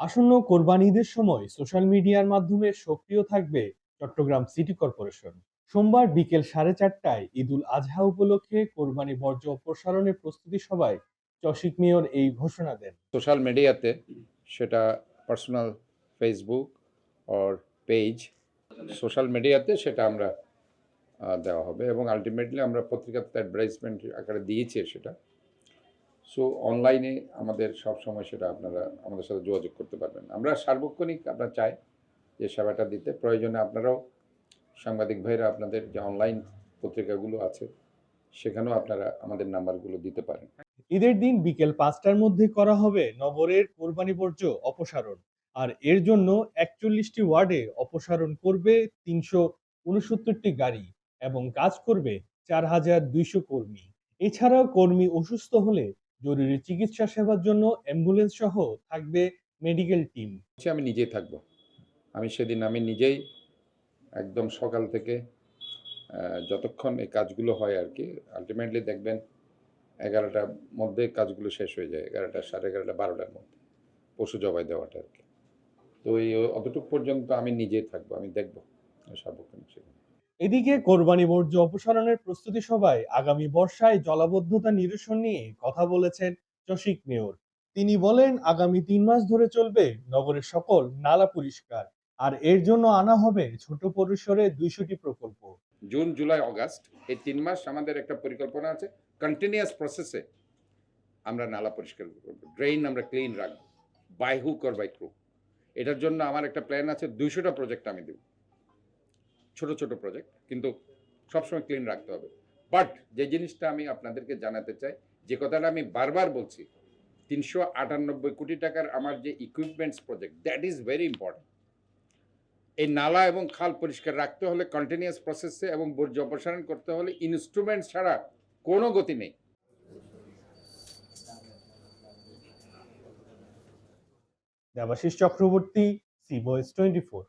আসন্ন কোরবানি ঈদের সময় সোশ্যাল মিডিয়ার মাধ্যমে সক্রিয় থাকবে চট্টগ্রাম সিটি কর্পোরেশন। সোমবার বিকেল সাড়ে চারটায় ঈদুল আজহা উপলক্ষে কোরবানি বর্জ্য অপসারণের প্রস্তুতি সভায় চসিক মেয়র এই ঘোষণা দেন। সোশ্যাল মিডিয়াতে সেটা personal Facebook or page, social মিডিয়াতে সেটা আমরা দেওয়া হবে এবং আলটিমেটলি আমরা পত্রিকাতে অ্যাডভার্টাইজমেন্ট আকারে দিয়েছি সেটা। সো অনলাইনে আমাদের সব সময় সেটা আপনারা আমাদের সাথে যোগাযোগ করতে পারবেন। আমরা সার্বক্ষণিক আমরা চাই যে সেবাটা দিতে। প্রয়োজনে আপনারাও সাংবাদিক ভাইরা আপনাদের যে অনলাইন পত্রিকাগুলো আছে, সেখানেও আপনারা আমাদের নাম্বারগুলো দিতে পারেন। ঈদের দিন বিকেল পাঁচটার মধ্যে করা হবে নগরের কোরবানি বর্জ্য অপসারণ। আর এর জন্য একচল্লিশটি ওয়ার্ডে অপসারণ করবে তিনশো উনসত্তরটি গাড়ি এবং কাজ করবে চার হাজার দুইশো কর্মী। এছাড়াও কর্মী অসুস্থ হলে জরুরি চিকিৎসা সেবার জন্য অ্যাম্বুলেন্স সহ থাকবে মেডিকেল টিম আমি নিজেই থাকব। আমি সেদিন আমি নিজেই একদম সকাল থেকে যতক্ষণ এই কাজগুলো হয় আর কি আলটিমেটলি দেখবেন এগারোটার মধ্যে কাজগুলো শেষ হয়ে যায়, এগারোটা সাড়ে এগারোটা বারোটার মধ্যে, পশু জবাই দেওয়াটা আর কি। তো এই অতটুকু পর্যন্ত আমি নিজেই থাকব, আমি দেখব সার্বক্ষণিক সেখানে। এদিকে কোরবানি বর্জ্য অপসারণের প্রস্তুতি সভায় আগামী বর্ষায় জলাবদ্ধতা নিরসন নিয়ে কথা বলেছেন চশিক মেয়র। তিনি বলেন, আগামী তিন মাস ধরে চলবে নগরের সকল নালা পরিষ্কার, আর এর জন্য আনা হবে ছোট পরিসরে দুইশোটি প্রকল্প। জুন, জুলাই, অগাস্ট, এই তিন মাস আমাদের একটা পরিকল্পনা আছে। কন্টিনিউয়াস প্রসেসে আমরা নালা পরিষ্কার করব ড্রেইন আমরা ক্লিন রাখব by hook or by crook এটার জন্য আমার একটা প্ল্যান আছে, দুইশোটা প্রজেক্ট আমি দেব। ছোট ছোট প্রজেক্ট কিন্তু সবসময় ক্লিন রাখতে হবে। বাট যে জিনিসটা আমি আপনাদেরকে জানাতে চাই, যে কথাটা আমি বারবার বলছি, তিনশো আটানব্বই কোটি টাকার আমার যে equipments project that is very important এই নালা এবং খাল পরিষ্কার রাখতে হলে কন্টিনিউয়াস প্রসেসে এবং বর্জ্য অপসারণ করতে হলে ইনস্ট্রুমেন্ট ছাড়া কোনো গতি নেই। Debashis Chakraborty C voice twenty four